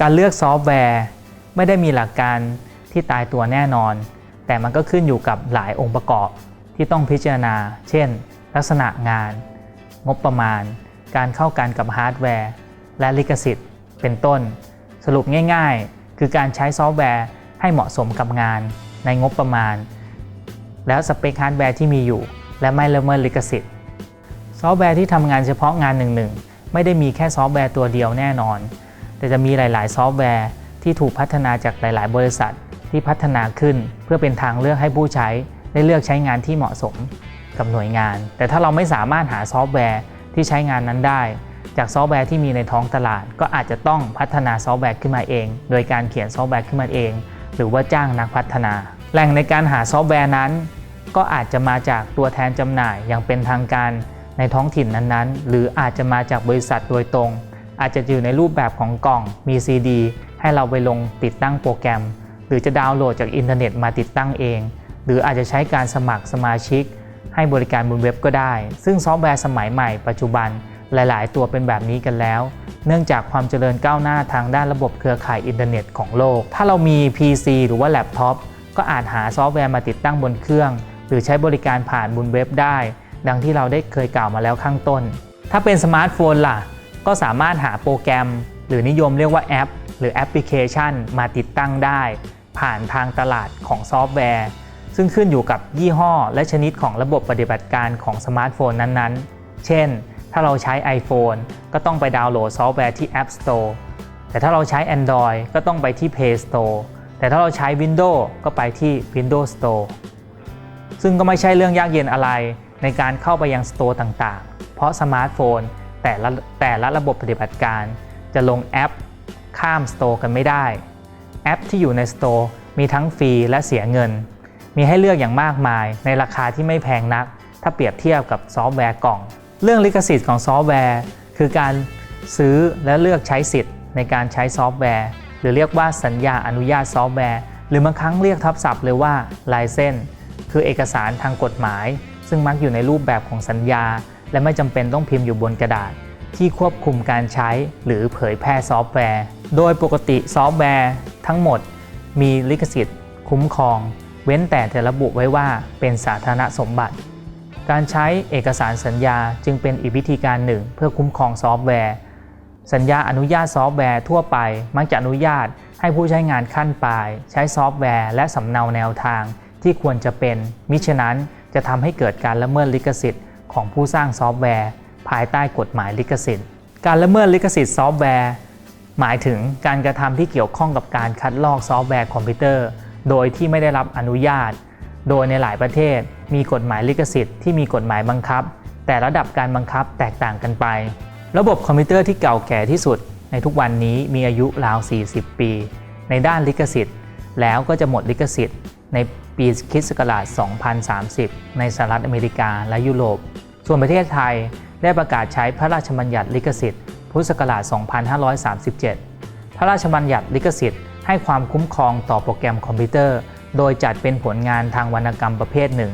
การเลือกซอฟต์แวร์ ไม่ได้มีหลักการที่ตายตัวแน่นอน แต่มันก็ขึ้นอยู่กับหลายองค์ประกอบที่ต้องพิจารณา เช่น ลักษณะงาน งบประมาณ การเข้ากันกับฮาร์ดแวร์ และลิขสิทธิ์ เป็นต้น สรุปง่ายๆ คือการใช้ซอฟต์แวร์ให้เหมาะสมกับงานในงบประมาณ แล้วสเปคฮาร์ดแวร์ที่มีอยู่ และไม่ละเมิดลิขสิทธิ์ ซอฟต์แวร์ที่ทำงานเฉพาะงานหนึ่งๆ ไม่ได้มีแค่ซอฟต์แวร์ตัวเดียวแน่นอน แต่จะมีหลาย ๆ ซอฟต์แวร์ที่ถูกพัฒนาจากหลาย ๆ บริษัทที่พัฒนาขึ้น เพื่อเป็นทางเลือกให้ผู้ใช้ได้เลือกใช้งานที่เหมาะสมกับหน่วยงาน แต่ถ้าเราไม่สามารถหาซอฟต์แวร์ที่ใช้งานนั้นได้ จากซอฟต์แวร์ที่มีในท้องตลาด ก็อาจจะต้องพัฒนาซอฟต์แวร์ขึ้นมาเอง โดยการเขียนซอฟต์แวร์ขึ้นมาเอง หรือว่าจ้างนักพัฒนา แหล่งในการหาซอฟต์แวร์นั้น ก็อาจจะมาจากตัวแทนจำหน่ายอย่างเป็นทางการในท้องถิ่นนั้น ๆ หรืออาจจะมาจากบริษัทโดยตรง อาจจะอยู่ในรูปแบบของกล่องมี CD ให้เราไปลงติดตั้งโปรแกรม หรือจะดาวน์โหลดจากอินเทอร์เน็ตมาติดตั้งเอง หรืออาจจะใช้การสมัครสมาชิก ให้บริการบนเว็บก็ได้ ซึ่งซอฟต์แวร์สมัยใหม่ปัจจุบันหลาย ๆ ตัวเป็นแบบนี้กันแล้ว เนื่องจากความเจริญก้าวหน้าทางด้านระบบเครือข่ายอินเทอร์เน็ตของโลก ถ้าเรามี PC หรือว่าแล็ปท็อปก็อาจหาซอฟต์แวร์มาติดตั้งบนเครื่อง หรือใช้บริการผ่านบนเว็บได้ ดังที่เราได้เคยกล่าวมาแล้วข้างต้น ถ้าเป็นสมาร์ทโฟนล่ะ ก็สามารถหาโปรแกรม หรือนิยมเรียกว่าแอป หรือแอปพลิเคชันมาติดตั้งได้ ผ่านทางตลาดของซอฟต์แวร์ ซึ่งขึ้นอยู่กับยี่ห้อ และชนิดของระบบปฏิบัติการของสมาร์ทโฟนนั้นๆ เช่น ถ้าเราใช้ iPhone ก็ต้องไปดาวน์โหลดซอฟต์แวร์ที่ App Store แต่ถ้าเราใช้ Android ก็ต้องไปที่ Play Store แต่ถ้าเราใช้ Windows ก็ไปที่ Windows Store ซึ่งก็ไม่ใช่เรื่องยากเย็นอะไรในการเข้าไปยังสโตร์ต่างๆ เพราะสมาร์ทโฟน แต่ละแต่ละระบบปฏิบัติการ จะลงแอปข้ามสโตร์กันไม่ได้ แอปที่อยู่ในสโตร์มีทั้งฟรีและเสียเงิน มีให้เลือกอย่างมากมายในราคาที่ไม่แพงนัก ถ้าเปรียบเทียบกับซอฟต์แวร์กล่อง เรื่องลิขสิทธิ์ของซอฟต์แวร์ คือการซื้อและเลือกใช้สิทธิ์ในการใช้ซอฟต์แวร์ หรือเรียกว่าสัญญาอนุญาตซอฟต์แวร์ หรือบางครั้งเรียกทับศัพท์เลยว่าลายเส้น คือเอกสารทางกฎหมาย ซึ่งมักอยู่ในรูปแบบของสัญญา และไม่จำเป็นต้องพิมพ์อยู่บนกระดาษ ที่ควบคุมการใช้หรือเผยแพร่ซอฟต์แวร์ โดยปกติซอฟต์แวร์ทั้งหมด มีลิขสิทธิ์ คุ้มครอง เว้นแต่จะระบุไว้ว่าเป็นสาธารณสมบัติ การใช้เอกสารสัญญาจึงเป็นอีกวิธีการหนึ่ง เพื่อคุ้มครองซอฟต์แวร์ สัญญาอนุญาตซอฟต์แวร์ทั่วไปมักจะอนุญาตให้ผู้ใช้งานขั้นปลาย ใช้ซอฟต์แวร์และสำเนาแนวทางที่ควรจะเป็น มิฉะนั้นจะทำให้เกิดการละเมิดลิขสิทธิ์ ของผู้สร้างซอฟต์แวร์ ภายใต้กฎหมายลิขสิทธิ์ การละเมิดลิขสิทธิ์ซอฟต์แวร์ หมายถึงการกระทำที่เกี่ยวข้องกับการคัดลอกซอฟต์แวร์คอมพิวเตอร์ โดยที่ไม่ได้รับอนุญาต โดยในหลายประเทศ มีกฎหมายลิขสิทธิ์ที่มีกฎหมายบังคับ แต่ระดับการบังคับแตกต่างกันไป ระบบคอมพิวเตอร์ที่เก่าแก่ที่สุด ในทุกวันนี้มีอายุราว 40 ปี ในด้านลิขสิทธิ์ แล้วก็จะหมดลิขสิทธิ์ใน ปีคริสต์ศักราช 2030 ในสหรัฐอเมริกาและยุโรป ส่วนประเทศไทยได้ประกาศใช้พระราชบัญญัติลิขสิทธิ์ พุทธศักราช 2537 พระราชบัญญัติลิขสิทธิ์ให้ความคุ้มครองต่อโปรแกรมคอมพิวเตอร์ โดยจัดเป็นผลงานทางวรรณกรรมประเภทหนึ่ง